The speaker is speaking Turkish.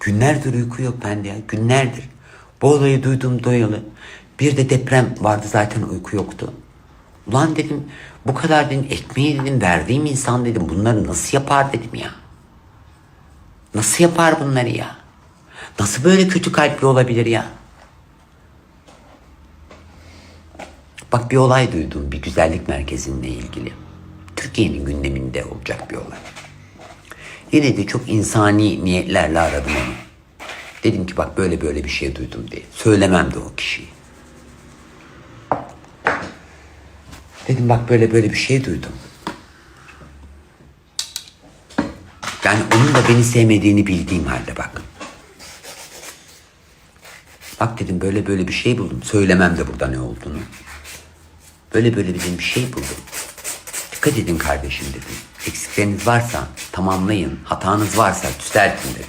Günlerdir uyku yok bende ya. Günlerdir. Bu olayı duydum doyalı. Bir de deprem vardı zaten uyku yoktu. Ulan dedim bu kadar dedim ekmeği dedim verdiğim insan dedim bunları nasıl yapar dedim ya. Nasıl yapar bunları ya? Nasıl böyle kötü kalpli olabilir ya? Bak bir olay duydum bir güzellik merkezinle ilgili. Türkiye'nin gündeminde olacak bir olay. Yine de çok insani niyetlerle aradım onu. Dedim ki bak böyle böyle bir şey duydum diye. Söylemem de o kişiyi. Dedim bak böyle böyle bir şey duydum. Yani onun da beni sevmediğini bildiğim halde bak. Bak dedim böyle böyle bir şey buldum. Söylemem de burada ne olduğunu. Böyle böyle bir şey buldum. Dikkat edin kardeşim dedim. Eksikleriniz varsa tamamlayın. Hatanız varsa düzeltin dedim.